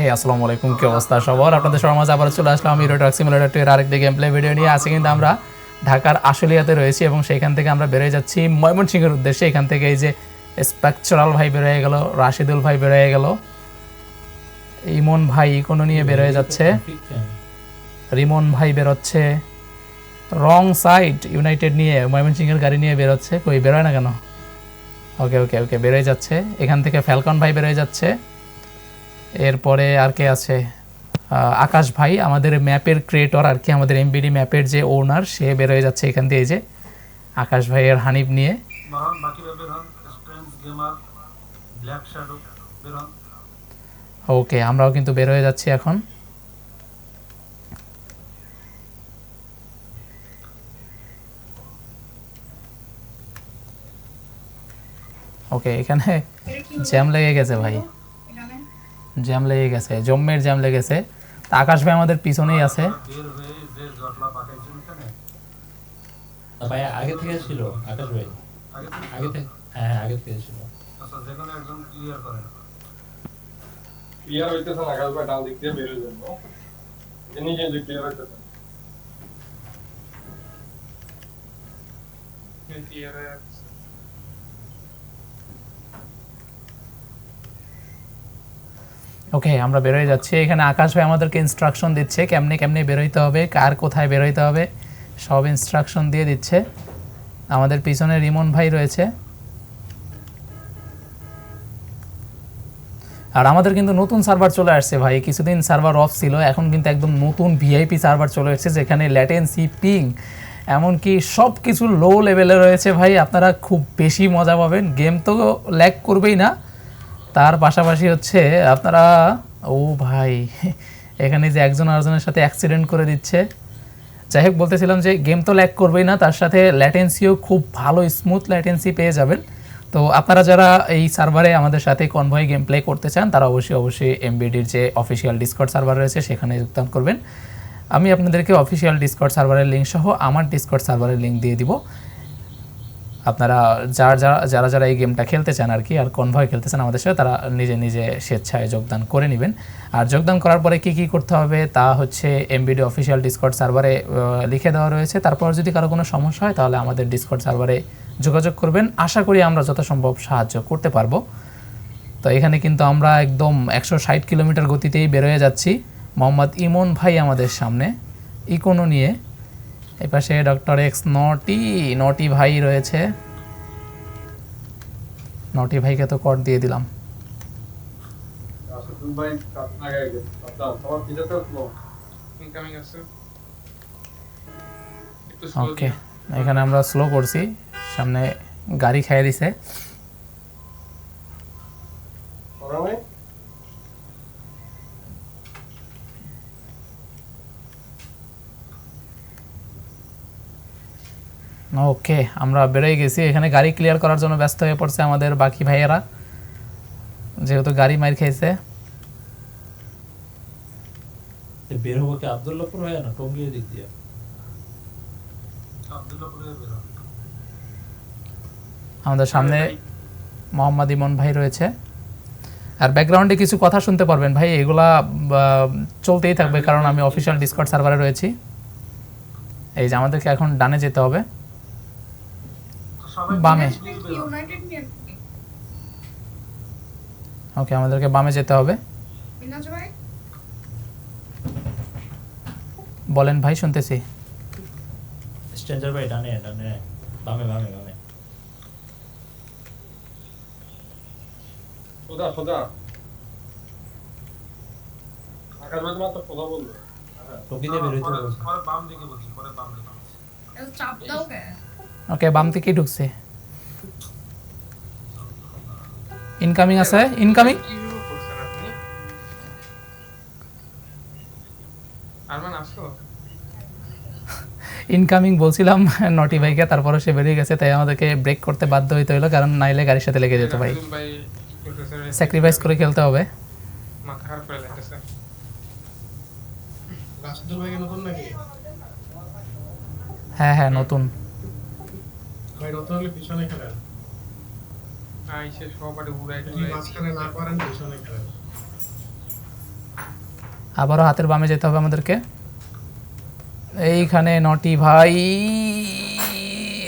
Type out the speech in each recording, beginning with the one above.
হে আসসালামু আলাইকুম কি অবস্থা? সবার, আপনাদের সবার মাঝে আবার চলে আসলাম। আমি আরেকটি ভিডিও নিয়ে। কিন্তু আমরা ঢাকার আশুলিয়াতে রয়েছি এবং সেখান থেকে আমরা বেরোয় যাচ্ছি ময়মনসিংহের উদ্দেশ্যে। এখান থেকে এই যে ভাই গেল, রাশিদুল ভাই গেল। ইমন ভাই কোনো নিয়ে যাচ্ছে। রিমন ভাই বেরোচ্ছে। রং সাইড ইউনাইটেড নিয়ে, ময়মনসিংহের গাড়ি নিয়ে বেরোচ্ছে। কই, বেরোয় না কেন? ওকে ওকে ওকে বেরোয় যাচ্ছে। এখান থেকে ফ্যালকন ভাই বেরোয় যাচ্ছে। এরপরে আর কে আছে? আহ, আকাশ ভাই আমাদের ম্যাপের ক্রিয়েটর আর কি আমাদের এমবিডি ম্যাপের যে ওনার সে বেরোয় যাচ্ছে এখান দিয়ে যে। আকাশ ভাই ভাইয়ের হানিফ নিয়ে। মহান বাকিরা বের হন স্ট্রেঞ্জ গেমার ব্ল্যাক শ্যাডো বের হন ওকে আমরাও কিন্তু বেরোয় যাচ্ছি এখন। ওকে এখানে জ্যাম লেগে গেছে ভাই। জ্যাম লেগে গেছে জম্মের জ্যাম লেগেছে তা আকাশ ভাই আমাদের পিছনেই আছে। হয়ে যে জটলা পাকাইছেন এখানে ভাই আগে থেকে ছিল আকাশ ভাই? আগে থেকে আগে থেকে ছিল। আচ্ছা যে কোনো একজন ক্লিয়ার করেন। ক্লিয়ার হইতেছে না কাজ ডান দিক দিয়ে বেরোয় জন্য নিজে নিজে ক্লিয়ার হইতেছে। ক্লিয়ার হয়ে যাচ্ছে। ওকে আমরা বেরোয় যাচ্ছি। এখানে আকাশ ভাই আমাদেরকে ইনস্ট্রাকশন দিচ্ছে কেমনে কেমনে বেরোইতে হবে, কার কোথায় বেরোইতে হবে, সব ইনস্ট্রাকশন দিয়ে দিচ্ছে। আমাদের পিছনে রিমন ভাই রয়েছে। আর আমাদের কিন্তু নতুন সার্ভার চলে আসছে ভাই। কিছুদিন সার্ভার অফ ছিল, এখন কিন্তু একদম নতুন ভিআইপি সার্ভার চলে এসেছে, যেখানে ল্যাটেন্সি পিং এমনকি সব কিছু লো লেভেলে রয়েছে ভাই। আপনারা খুব বেশি মজা পাবেন। গেম তো ল্যাক করবেই না। তার পাশাপাশি হচ্ছে আপনারা, ও ভাই, এখানে যে একজন আরেকজনের সাথে অ্যাক্সিডেন্ট করে দিচ্ছে। যাই হোক, বলতেছিলাম যে গেম তো ল্যাক করবেই না, তার সাথে ল্যাটেন্সিও খুব ভালো স্মুথ ল্যাটেন্সি পেয়ে যাবেন। তো আপনারা যারা এই সার্ভারে আমাদের সাথে কনভয় গেম প্লে করতে চান, তারা অবশ্যই অবশ্যই এমবিডির যে অফিসিয়াল ডিসকর্ড সার্ভার রয়েছে, সেখানে যোগদান করবেন। আমি আপনাদেরকে অফিসিয়াল ডিসকর্ড সার্ভারের লিঙ্ক সহ আমার ডিসকর্ড সার্ভারের লিঙ্ক দিয়ে দিব। আপনারা যারা যারা যারা যারা এই গেমটা খেলতে চান আর কি, আর কনভয় খেলতে চান আমাদের সাথে, তারা নিজে নিজে স্বেচ্ছায় যোগদান করে নেবেন। আর যোগদান করার পরে কি কি করতে হবে তা হচ্ছে এমবিডি অফিসিয়াল ডিসকর্ড সার্ভারে লিখে দেওয়া রয়েছে। তারপর যদি কারও কোনো সমস্যা হয়, তাহলে আমাদের ডিসকর্ড সার্ভারে যোগাযোগ করবেন। আশা করি আমরা যথাসম্ভব সাহায্য করতে পারব। তো এখানে কিন্তু আমরা একদম একশো ষাট কিলোমিটার গতিতেই বেরোয় যাচ্ছি। মোহাম্মদ ইমন ভাই আমাদের সামনে ইকোনো নিয়ে। এপাশে ডক্টর এক্স নটি নটি ভাই রয়েছে। নটি ভাইকে তো কর দিয়ে দিলাম। ওকে এখানে আমরা স্লো করছি। সামনে গাড়ি খাইয়ে দিছে। ওকে আমরা বেরোয় গেছি। এখানে গাড়ি ক্লিয়ার করার জন্য ব্যস্ত হয়ে পড়ছে আমাদের বাকি ভাইয়েরা। যেহেতু গাড়ি মার খেয়েছে বের হব কি হয় না দিক দিয়ে? আমাদের সামনে মোহাম্মদ ইমন ভাই রয়েছে। আর ব্যাকগ্রাউন্ডে কিছু কথা শুনতে পারবেন ভাই এগুলা চলতেই থাকবে কারণ আমি অফিসিয়াল ডিসকর্ড সার্ভারে রয়েছি। এই যে আমাদেরকে এখন ডানে যেতে হবে। বামে। ওকে আমাদেরকে বামে যেতে হবে। বলেন ভাই শুনতেছি। স্ট্রেঞ্জার ভাই ডানে ডানে। বামে বামে বামে। আকাশ ভাই তোমার তো সোজা বলল। টঙ্গিতে বের হইতে পরে- বলছে। পরে বাম দিকে বলছি পরে বাম দিকে এত চাপ দাও কে? ওকে বাম থেকেই ঢুকছে। ইনকামিং আছে? ইনকামিং ইনকামিং বলছিলাম নটি ভাইকে তারপরে সে বেরিয়ে গেছে তাই আমাদেরকে ব্রেক করতে বাধ্য হইতে হলো কারণ নাইলে গাড়ির সাথে লেগে যেত ভাই। স্যাক্রিফাইস করে খেলতে হবে। হ্যাঁ হ্যাঁ নতুন। ভাই নতুন হলে পিছনে খেলেন। আইসে সবারে উড়াই মাঝখানে না পারেন পিছনে খেলেন আবারও হাতের বামে যেতে হবে আমাদেরকে। এইখানে নটি ভাই।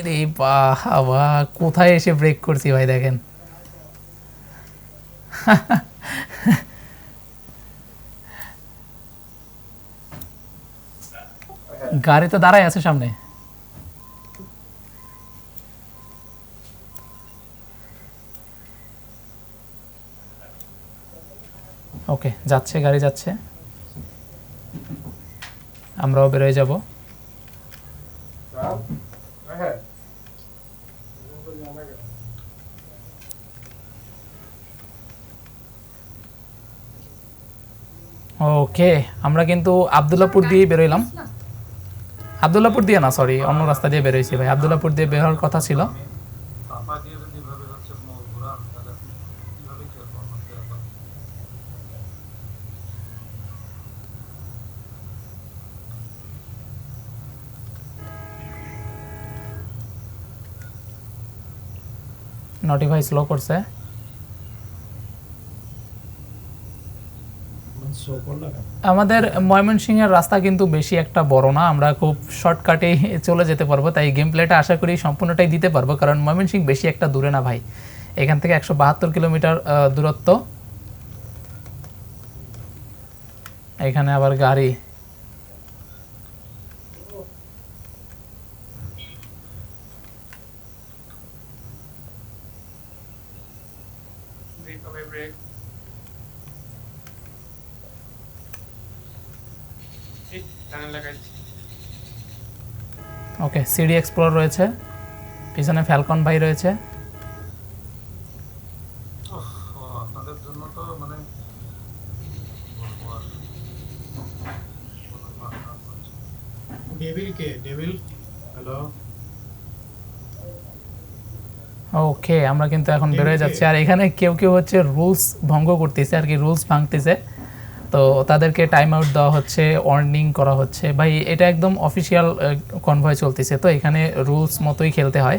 রে বাবা কোথায় এসে ব্রেক করছি ভাই দেখেন। গাড়ি তো দাঁড়ায় আছে সামনে ওকে যাচ্ছে, গাড়ি যাচ্ছে। আমরাও বেরোয় যাব। ওকে আমরা কিন্তু আবদুল্লাপুর দিয়ে বেরোইলাম। আবদুল্লাপুর দিয়ে না সরি অন্য রাস্তা দিয়ে বেরোইছি ভাই। আবদুল্লাপুর দিয়ে বের হওয়ার কথা ছিল চাপা দিয়ে যদি এভাবে হচ্ছে মোড় ঘোরান তাহলে আপনি কীভাবে খেলব আমাকে এখন নটিফাই স্লো করছে। আমাদের ময়মনসিংহের রাস্তা কিন্তু বেশি একটা বড় না, আমরা খুব শর্টকাটে চলে যেতে পারব, তাই গেম প্লেটা আশা করি সম্পূর্ণটাই দিতে পারব, কারণ ময়মনসিংহ বেশি একটা দূরে না ভাই। এখান থেকে একশো বাহাত্তর কিলোমিটার দূরত্ব। এখানে আবার গাড়ি ব্রেক হবে ব্রেক এই টানেল লাগাইছি ওকে সিডি এক্সপ্লোর রয়েছে পিছনে ফ্যালকন ভাই রয়েছে। মানে ওকে আমরা কিন্তু এখন বেরোয় যাচ্ছি। আর এখানে কেউ কেউ হচ্ছে রুলস ভঙ্গ করতেছে আর কি রুলস ভাঙতেছে। তো তাদেরকে টাইম আউট দেওয়া হচ্ছে ওয়ার্নিং করা হচ্ছে। ভাই, এটা একদম অফিসিয়াল কনভয় চলতেছে। তো এখানে রুলস মতোই খেলতে হয়।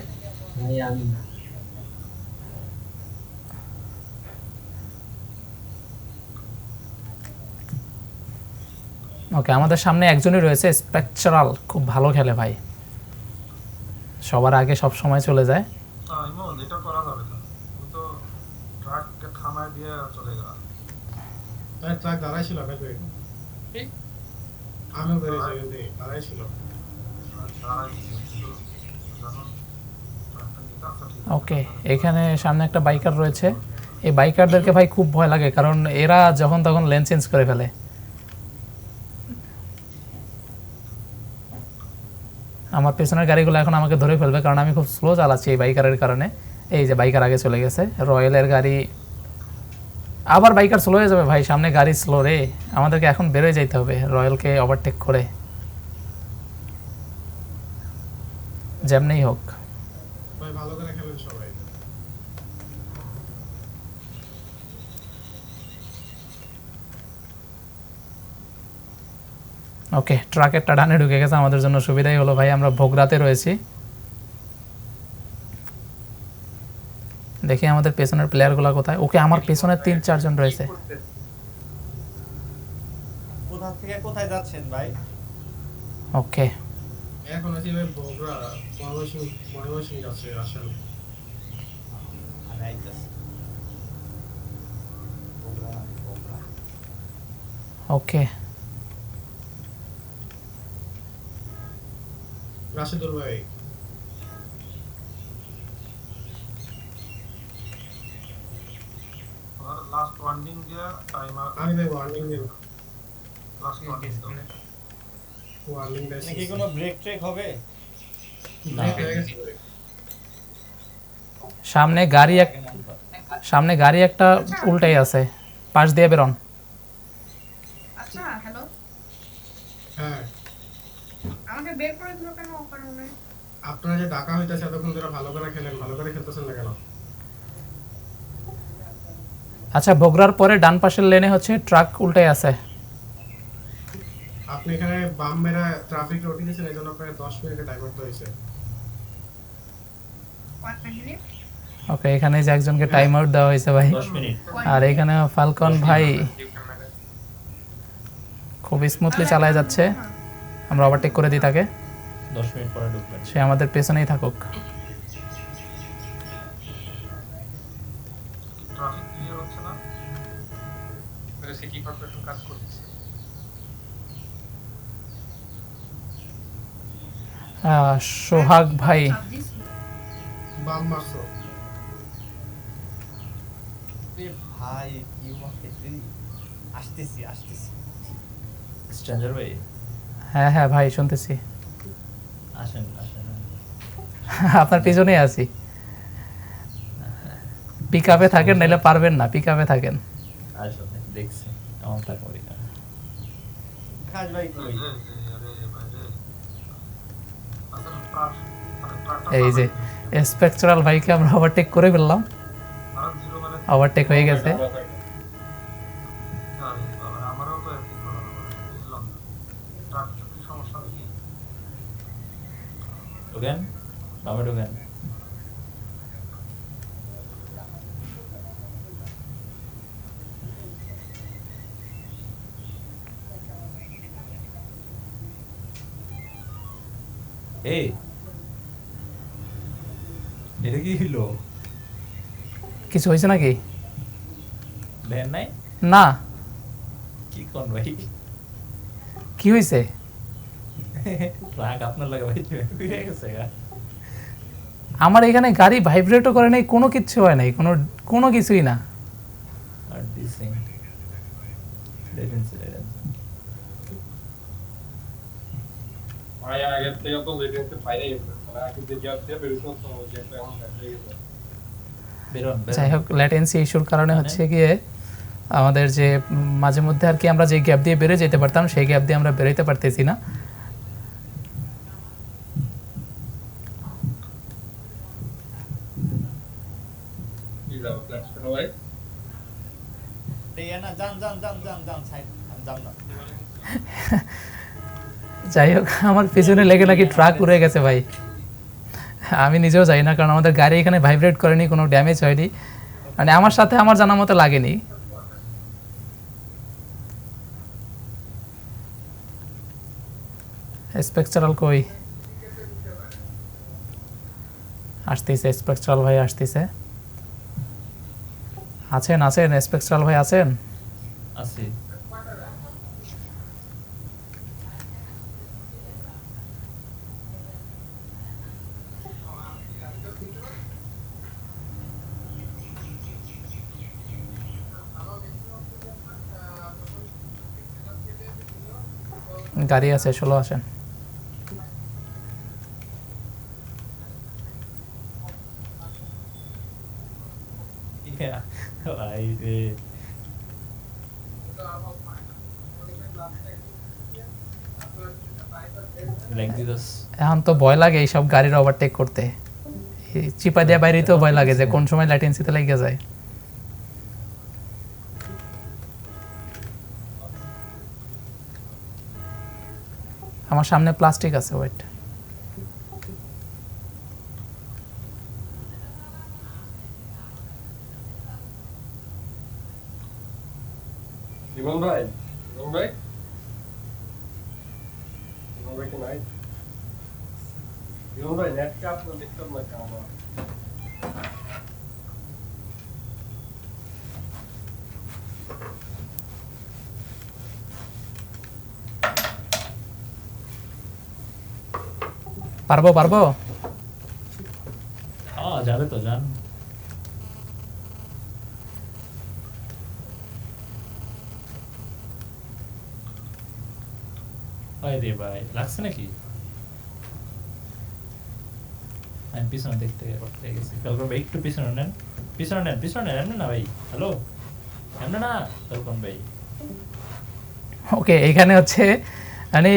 ওকে আমাদের সামনে একজনই রয়েছে স্পেকচারাল খুব ভালো খেলে ভাই। সবার আগে সব সময় চলে যায়। এটা করা যাবে না ও তো ট্রাককে থামায় দিয়ে চলে গেল তাই ট্রাক দাঁড়াই ছিল কাছে এই আমিও বেরিয়েছি কিন্তু দাঁড়াই ছিল দাঁড়াই কিন্তু জানো ট্রাকটা নিতে আসা ঠিক ওকে এখানে সামনে একটা বাইকার রয়েছে। এই বাইকারদেরকে ভাই খুব ভয় লাগে কারণ এরা যখন তখন লেন চেঞ্জ করে ফেলে। আমার পেছনের গাড়িগুলো এখন আমাকে ধরে ফেলবে কারণ আমি খুব স্লো চালাচ্ছি এই বাইকারের কারণে। এই যে বাইকার আগে চলে গেছে রয়্যালের গাড়ি আবার বাইকার স্লো হয়ে যাবে ভাই সামনে গাড়ি স্লো রে। আমাদেরকে এখন বেরোয় যেতে হবে রয়্যালকে ওভারটেক করে। যেমনেই হোক। ওকে ট্রাকের টাডানে ঢুকে গেছে আমাদের জন্য সুবিধাই হলো ভাই আমরা ভোগরাতে রয়েছি। দেখি আমাদের পেছনের প্লেয়ারগুলো কোথায়। ওকে আমার পেছনে তিন চারজন রয়েছে। কোথা থেকে কোথায় যাচ্ছেন ভাই? ওকে। এখন আছি ভাই বগুড়া ময়মনসিং ময়মনসিং যাচ্ছে আসেন আমি আইতাছি বগুড়া, বগুড়া। ওকে। রাশিদুল ভাই কোনো ব্রেক ট্রেক হবে। সামনে গাড়ি এক সামনে গাড়ি একটা উল্টাই আছে। পাশ দিয়ে বেরোন। আচ্ছা হ্যালো হ্যাঁ। আমাকে বের করে দিল কেন? আপনারা যে ডাকা হইতেছে এতক্ষণ ধরে ভালো করে খেলেন ভালো করে খেলতেছেন না কেন? আচ্ছা বগরার পরে ডান পাশের লেনে হচ্ছে ট্রাক উল্টাই আছে। আপনি এখানে বাম মেরা ট্রাফিক রোডে গেছেন এই জন্য আপনাকে দশ মিনিটে টাইম করতে হয়েছে ওকে এখানে যে একজনকে টাইম আউট দেওয়া হয়েছে ভাই। আর এখানে ফালকন ভাই খুব স্মুথলি চালায় যাচ্ছে। আমরা ওভারটেক করে দিই তাকে। দশ মিনিট পরে ঢুকবেন। সে আমাদের পেছনেই থাকুক। স্ট্রেঞ্জার ভাই? হ্যাঁ হ্যাঁ ভাই শুনতেছি। আসেন আসেন। আপনার পিছনেই আছি। পিক আপে থাকেন নাইলে পারবেন না। পিক আপে থাকেন দেখছি এমনটা করি না। কাজ ভাই কই? যে, এই আরে ভাই রে। আসলে ট্রাক মানে ট্রাকটা এই যে স্পেকচারাল ভাইকে আমরা ওভারটেক করে ফেললাম। ওভারটেক হয়ে গেছে? ঢুকেন? বামে ঢুকেন। এই এটা কি হইল? কিছু হয়েছে নাকি? দেন নাই? না। কি কোন ভাই? কি হয়েছে রাগ আপনার লাগে ভাই ফিরে গেছে আমার এখানে গাড়ি ভাইব্রেটও করে নাই কোনো কিছু হয় নাই কোনো কোনো কিছুই না। আগের থেকে তো লেটেন্সি পাইরে গেছে। যাই হোক ল্যাটেন্সি ইস্যুর কারণে হচ্ছে গিয়ে আমাদের যে মাঝে মধ্যে আর কি আমরা যে গ্যাপ দিয়ে বেরোয় যেতে পারতাম সেই গ্যাপ দিয়ে আমরা বেরোতে পারতেছি না। যাই হোক আমার পিছনে লেগে নাকি ট্রাক উড়ে গেছে ভাই। আমি নিজেও যাই না, কারণ আমাদের গাড়ি এখানে ভাইব্রেট করেনি, কোনো ড্যামেজ হয়নি। মানে আমার সাথে আমার জানা মতো লাগেনি। স্পেকচারাল কই? আসতেছে স্পেকচারাল ভাই আসতেছে। আছেন আছেন স্পেকচারাল ভাই আছেন? আছি। গাড়ি আছে ষোলো আসেন। এখন তো ভয় লাগে এইসব গাড়ির ওভারটেক করতে। চিপা দিয়ে বাইরেতেও ভয় লাগে যে কোন সময় ল্যাটেন্সিতে লেগে যায়। আমার সামনে প্লাস্টিক আছে ওয়েট ভাই? ভাই? ভাই নেট আপনার দেখতে কেমন পারব পারব? যাবে তো জান। ভাই রে ভাই লাগছে নাকি? আমি পিছনে দেখতে গেছি। কালকে ভাই একটু পিছনে নেন। পিছনে নেন পিছনে নেন না ভাই? হ্যালো এমন না কালকন ভাই। ওকে এখানে হচ্ছে মানে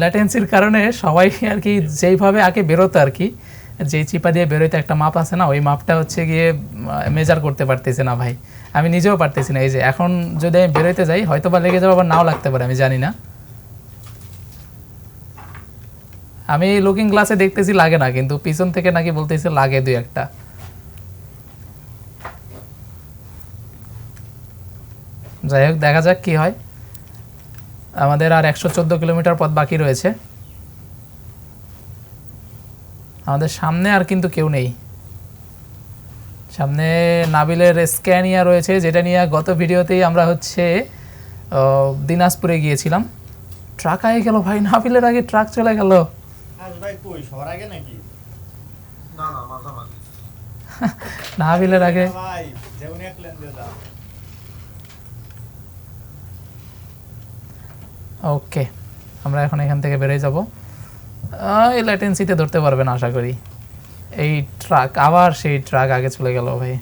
ল্যাটেন্সির কারণে সবাই আর কি যেইভাবে আগে বেরোতো আর কি যে চিপা দিয়ে বেরোতে একটা মাপ আছে না, ওই মাপটা হচ্ছে গিয়ে মেজার করতে পারতেছে না ভাই। আমি নিজেও পারতেছি না, এই যে এখন যদি আমি বেরোতে যাই হয়তো বা লেগে যাব, আবার নাও লাগতে পারে, আমি জানি না। আমি লুকিং গ্লাসে দেখতেছি লাগে না, কিন্তু পিছন থেকে নাকি বলতেছে লাগে দুই একটা। যাই হোক, দেখা যাক কি হয়। আমাদের আর একশো চোদ্দ কিলোমিটার পথ বাকি রয়েছে। আমাদের সামনে আর কিন্তু কেউ নেই। সামনে নাবিলের স্ক্যানিয়া রয়েছে যেটা নিয়ে গত ভিডিওতেই আমরা হচ্ছে দিনাজপুরে গিয়েছিলাম। ট্রাক আগে গেল ভাই নাবিলের আগে ট্রাক চলে গেল। আজ ভাই কই সবার আগে নাকি? না না মাঝামাঝি। নাবিলের আগে ভাই যেমন এক লেন দিয়ে দাও ওকে আমরা এখন এখান থেকে বেরিয়ে যাব। এই ল্যাটেন্সিতে ধরতে পারবেন আশা করি। এই ট্রাক আবার সেই ট্রাক আগে চলে গেল ভাই।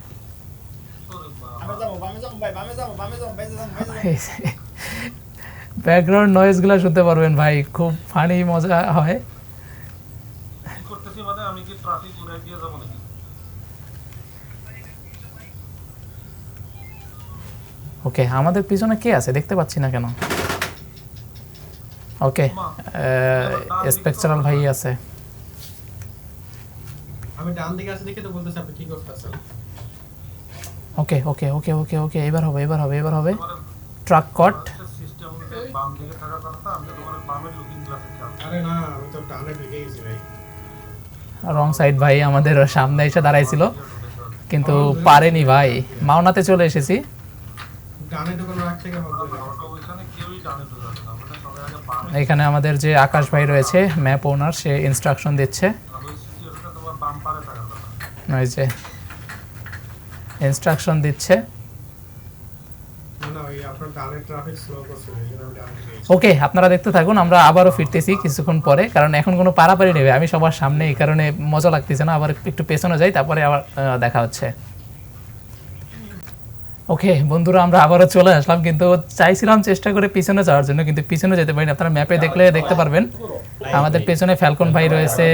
বামে যাব বামে যাব ভাই বামে যাব বামে যাব বাইরে যাব বাইরে যাব। ব্যাকগ্রাউন্ড নয়েজগুলো শুনতে পারবেন ভাই খুব ফানি মজা হয়। কি করতেছি মানে আমি কি ট্রাফিক উড়ে দিয়ে যাব নাকি? ওকে আমাদের পিছনে কে আছে? দেখতে পাচ্ছি না কেন। ওকে স্পেকচারাল ভাই আছে। আমি ডান দিকে আছে দেখে তো বলতেছি আপনি কি করতেছেন ওকে ওকে ওকে ওকে ওকে এবার হবে এবার হবে এবার হবে। ট্রাক কট সিস্টেম বাম দিকে থাকার কথা আমি তোমার বামের লুকিং গ্লাসে আরে না আমি তো ডানে ঢুকে গেছি ভাই। রং সাইড ভাই আমাদের সামনে এসে দাঁড়াইছিল। কিন্তু পারেনি ভাই। মাওনাতে চলে এসেছি। ডানে ঢুকানোর আগ থেকে হবে। অটো ওইখানে কেউই ডানে ঢুকাবে না মানে সবাই আগে বামে এখানে আমাদের যে আকাশ ভাই রয়েছে ম্যাপ ওনার সে ইনস্ট্রাকশন দিচ্ছে। যে ইনস্ট্রাকশন দিচ্ছে। ওকে আপনারা দেখতে থাকুন, আমরা আবারও ফিরতেছি কিছুক্ষণ পরে, কারণ এখন কোনো পারাপারি নেবে আমি সবার সামনে এই কারণে মজা লাগতেছে না, আবার একটু পেছনে যাই, তারপরে আবার দেখা হচ্ছে। ওকে বন্ধুরা, আমরা আবারও চলে আসলাম, কিন্তু চাইছিলাম চেষ্টা করে পিছনে যাওয়ার জন্য, কিন্তু পিছনে যেতে পারিনি আপনারা ম্যাপে দেখলে দেখতে পারবেন। আমাদের পেছনে ফ্যালকন ভাই রয়েছে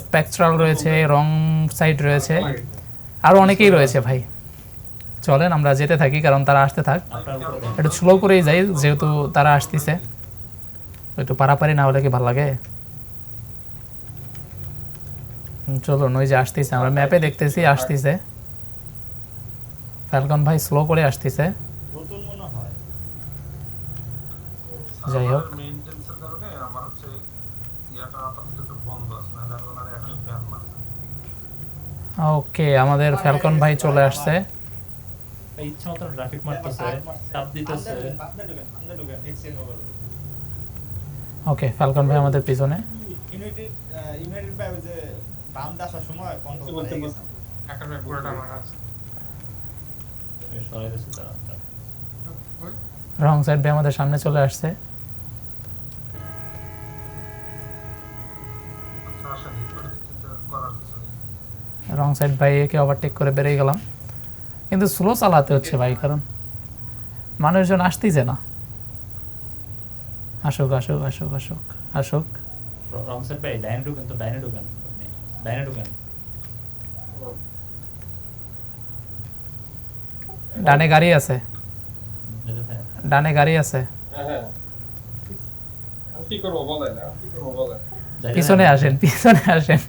স্পেকট্রাল রয়েছে রং সাইড রয়েছে আরও অনেকেই রয়েছে ভাই। চলেন, আমরা যেতে থাকি, কারণ তারা আসতে থাক। একটু স্লো করেই যাই, যেহেতু তারা আসতেছে। একটু পারাপারি না হলে কি ভালো লাগে? চলুন, ওই যে আসতেছে, আমরা ম্যাপে দেখতেছি, আসতেছে। ফ্যালকন ভাই স্লো করে আসতেছে। নতুন মনে হয়। যাই হোক। মেইনটেন্সের কারণে আমার হচ্ছে ইয়াটা আপাতত একটু বন্ধ আছে না ওনার এখন ফ্যান মারে ওকে আমাদের ফ্যালকন ভাই চলে আসছে। ইচ্ছা মতো ট্রাফিক মারতেছে চাপ দিতেছে। ওকে ফ্যালকন ভাই আমাদের পিছনে। ইউনাইটেড ইউনাইটেড বাই ওই যে বাম দাসার সময় কন্ট্রোল হয়ে গেছে। ভাই পুরোটা আমার আছে এই সরাই দিচ্ছে তারা ওই রং সাইড ভাই আমাদের সামনে চলে আসছে। রং সাইড ভাই একে ওভারটেক করে বেরিয়ে গেলাম। কিন্তু স্লো চালাতে হচ্ছে ভাই, কারণ মানুষজন আসতেইছে না। আসুক আসুক আসুক আসুক আসুক। রং সাইড ভাই, ডাইনে ঢুকেন তো, ডাইনে ঢুকেন। ডাইনে ঢুকেন। ডানে গাড়ি আছে। ডানে গাড়ি আছে। হ্যাঁ হ্যাঁ এখন কি করব বলেন এখন কি করব বলেন যাইতে পিছনে আসেন পিছনে আসেন।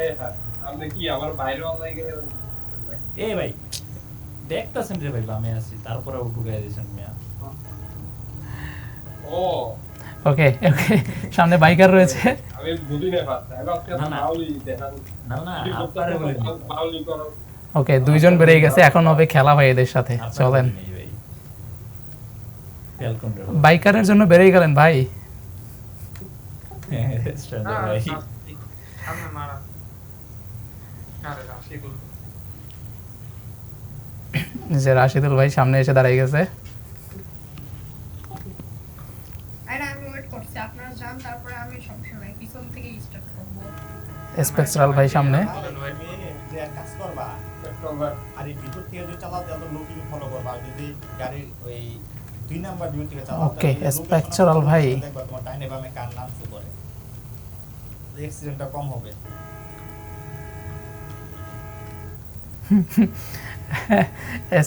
এই আপনি কি আমার বাইরে অনলাইনে এই ভাই দেখতেছেন রে ভাই বামে আছি তারপরে ও ঢুকাই দিয়েছেন মিয়া। ও ওকে ওকে সামনে বাইকার রয়েছে। আমি বুঝি না পারছি না, না। না ওকে দুইজন বেরিয়ে গেছে এখন হবে খেলা ভাই এদের সাথে চলেন। ফ্যালকন রে বাইকারের জন্য বেরিয়ে গেলেন ভাই। আরে রাশিদুল। যে রাশিদুল ভাই সামনে এসে দাঁড়িয়ে গেছে। আরে আমি ওয়েট করছি আপনারা যান তারপরে আমি সমস্যা নাই পিছন থেকে স্টার্ট করব। স্পেকট্রাল ভাই সামনে। কাজ করবা আর এই ভিতর থেকে যদি চালাও তাহলে লুকিং ফলো করবা আর যদি গাড়ির ওই দুই নাম্বার থেকে spectral follow ভাই। দেখবা তোমার ডাইনে বামে কার নাম শো করে। অ্যাক্সিডেন্টটা কম হবে।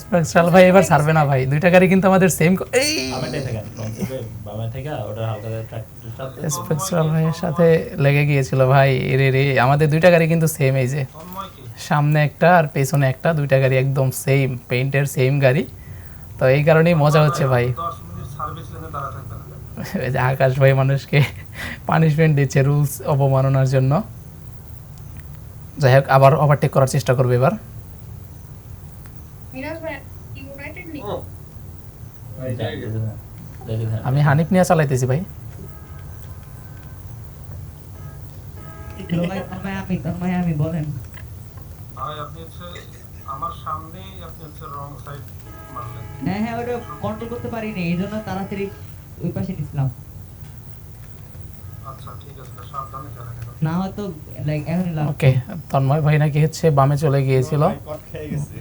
স্পেকট্রাল ভাই এবার ছাড়বে না ভাই। দুইটা গাড়ি কিন্তু আমাদের সেম এই! সাথে। ভাইয়ের সাথে লেগে গিয়েছিল ভাই। রে রে আমাদের দুইটা গাড়ি কিন্তু সেম এই যে। সামনে একটা আর পেছনে একটা দুইটা গাড়ি একদম সেম পেইন্টের সেম গাড়ি। তো এই কারণেই মজা হচ্ছে ভাই। দশ মিনিট সার্ভিস এই যে আকাশ ভাই মানুষকে পানিশমেন্ট দিচ্ছে রুলস অবমাননার জন্য। যাই হোক আবার ওভারটেক করার চেষ্টা করবে এবার। আমি হানিফ নিয়ে চালাইতেছি ভাই। আমি বলেন। ভাই আপনি হচ্ছে আমার সামনেই আপনি হচ্ছে রং সাইড মারলেন। হ্যাঁ হ্যাঁ ওটা কন্ট্রোল করতে পারিনি এই জন্য তাড়াতাড়ি ওই পাশে নিছিলাম। আচ্ছা ঠিক আছে সাবধানে চালান এখন। না হয়তো লাইক এখনই ওকে তন্ময় ভাই নাকি হচ্ছে বামে চলে গিয়েছিল। কট খেয়ে গেছে।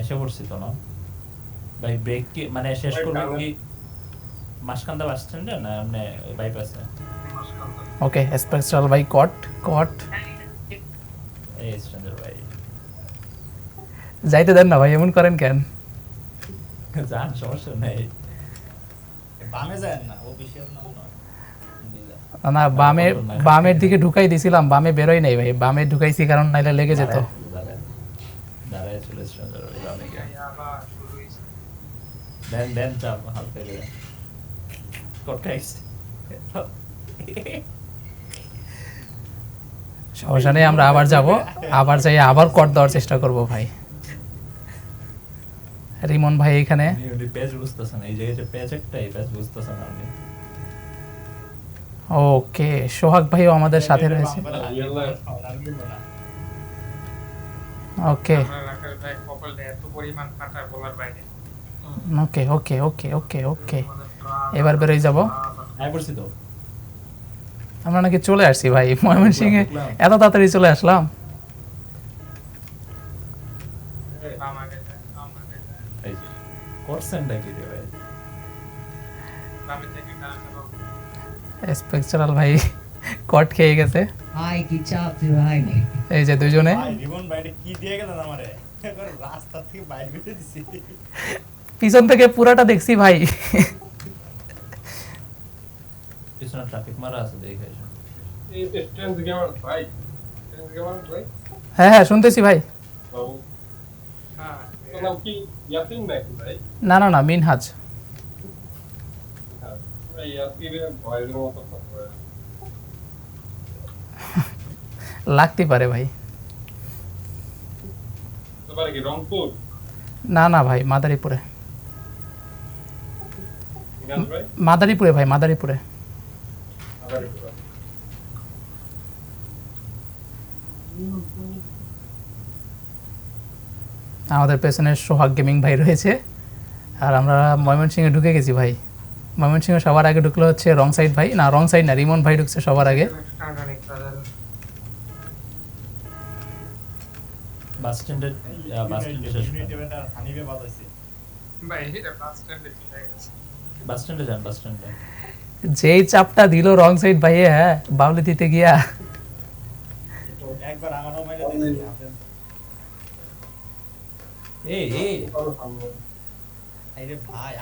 এসে পড়ছি তো না? ভাই ব্রেক কি মানে শেষ ভাই, করবে কি মাসকান্দা বাস স্ট্যান্ডে না বাইপাসে ওকে স্পেশাল ভাই কট কট এই স্ট্যান্ডের ভাই যাইতে দেন না ভাই এমন করেন কেন? যান সমস্যা নেই। বামে যায় না অফিসিয়াল নাম নয়। না বামে বামের দিকে ঢুকাই দিছিলাম বামে বেরোই নাই ভাই। বামে ঢুকাইছি কারণ নাইলে লেগে যেত। ভাই বামে গিয়ে। এই আবার শুরু হয়েছে দেন দেন চাপ হালকা করে কটাইস সমস্যা নেই আমরা আবার যাব। আবার যাই আবার কট দেওয়ার চেষ্টা করব ভাই। রিমন ভাই এখানে। ওকে সোহাগ ভাইও আমাদের সাথে রয়েছে। ওকে। ভাই ওকে ওকে ওকে ওকে ওকে। এবার বেরোই যাব। আয় পড়ছি তো। আমরা নাকি চলে আসছি ভাই। ময়মনসিংহে। এত তাড়াতাড়ি চলে আসলাম। ভাই। স্পেকচারাল কট খেয়ে গেছে। ভাই কি চাপ রে ভাই? এই যে দুজনে। ভাই রিবন ভাইটা কি দিয়ে গেলেন আমারে? রাস্তা থেকে বাইরে বেরিয়ে দিছি। পিছন থেকে পুরাটা দেখছি ভাই। পিছনে ট্রাফিক মারা আছে দেখে এসো। হ্যাঁ হ্যাঁ শুনতেছি ভাই। বাবু। হ্যাঁ ভাই? না না না মিনহাজ। লাগতে পারে ভাই। তোমার কি রংপুর? না না ভাই মাদারীপুরে। মাদারীপুরে ভাই মাদারীপুরে। আমাদের পেছনে সোহাগ গেমিং ভাই রয়েছে। আর আমরা ময়মনসিংহে ঢুকে গেছি ভাই। ময়মনসিংহে সবার আগে ঢুকলো হচ্ছে রং সাইড ভাই। না রং সাইড না রিমন ভাই ঢুকছে সবার আগে। বাস স্ট্যান্ডে ভাই বাস স্ট্যান্ডে বাস স্ট্যান্ডে যান বাস স্ট্যান্ডে। যেই চাপটা দিল রং সাইড ভাইয়ে হ্যাঁ বাবলি দিতে গিয়া।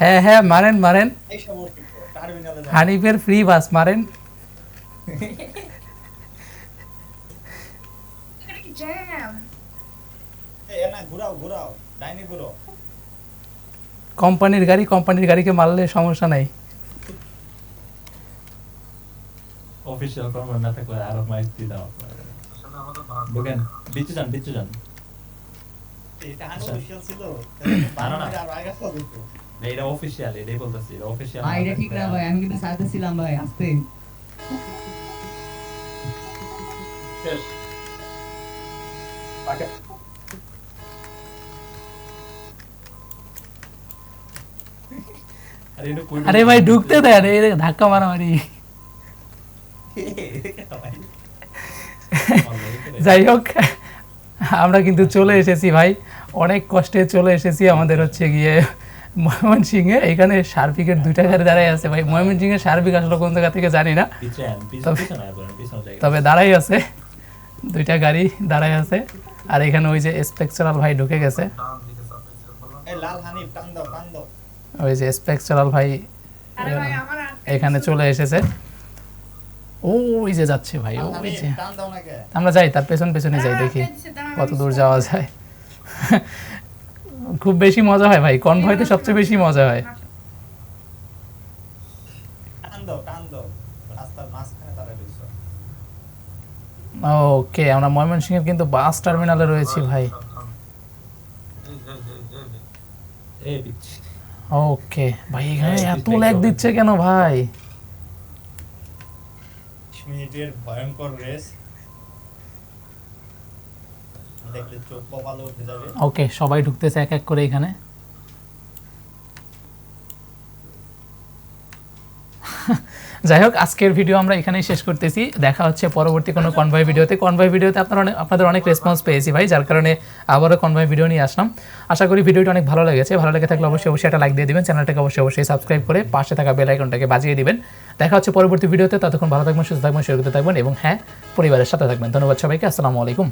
হ্যাঁ হ্যাঁ মারেন মারেন। হানিফের ফ্রি বাস মারেন। কোম্পানির গাড়ি কোম্পানির গাড়িকে মারলে সমস্যা নাই। অফিসিয়াল কর্ম না থাকলে আরও মাইক দিয়ে দাও। ঢুকেন বিচে যান বিচে যান এটা আচ্ছা। আনঅফিশিয়াল ছিল না, না, না। এটা অফিসিয়াল এটাই বলতেছি এটা অফিসিয়াল ভাই এটা ঠিক না ভাই আমি কিন্তু সাথে ছিলাম ভাই আস্তে। আরে ভাই ঢুকতে রে, ধাক্কা মারামারি। যাই হোক আমরা কিন্তু চলে এসেছি ভাই। অনেক কষ্টে চলে এসেছি আমাদের হচ্ছে গিয়ে ময়মনসিংহে। এখানে সার্বিকের দুইটা গাড়ি দাঁড়াই আছে ভাই। ময়মনসিংহে সার্বিক আসলে কোন জায়গা থেকে জানি না। পিছে আন পিছে তবে- দাঁড়াই আছে। দুইটা গাড়ি দাঁড়াই আছে। আর এখানে ওই যে স্পেকচারাল ভাই ঢুকে গেছে। ওই যে স্পেকচারাল ভাই আরে ভাই আমার আটকে এখানে চলে এসেছে। ওই যে যাচ্ছে ভাই ওই যে আমরা যাই তার পেছন পেছনে যাই দেখি কত দূর যাওয়া যায় খুব বেশি মজা হয় ভাই কনভয়তে সবচেয়ে বেশি মজা হয় ওকে আমরা ময়মনসিংহের কিন্তু বাস টার্মিনালে রয়েছি ভাই ওকে ভাই এখানে এত ল্যাগ দিচ্ছে কেন ভাই মিনিটের ভয়ঙ্কর রেস দেখলে চোখ উঠে যাবে। ওকে সবাই ঢুকতেছে এক এক করে এখানে। যাই হোক, আজকের ভিডিও আমরা এখানেই শেষ করতেছি। দেখা হচ্ছে পরবর্তী কোনো কনভয় ভিডিওতে কনভয় ভিডিওতে আপনারা অনেক আপনাদের অনেক রেসপন্স পেয়েছি ভাই, যার কারণে আবারও কনভয় ভিডিও নিয়ে আসলাম। আশা করি ভিডিওটি অনেক ভালো লেগেছে। ভালো লেগে থাকলে অবশ্যই অবশ্যই একটা লাইক দিয়ে দিবেন। চ্যানেলটাকে অবশ্যই অবশ্যই সাবস্ক্রাইব করে পাশে থাকা বেল আইকনটাকে বাজিয়ে দিবেন। দেখা হচ্ছে পরবর্তী ভিডিওতে। ততক্ষণ ভালো থাকবেন, সুস্থ থাকবেন সুরক্ষিত থাকবেন এবং হ্যাঁ পরিবারের সাথে থাকবেন। ধন্যবাদ সবাইকে, আসসালামু আলাইকুম।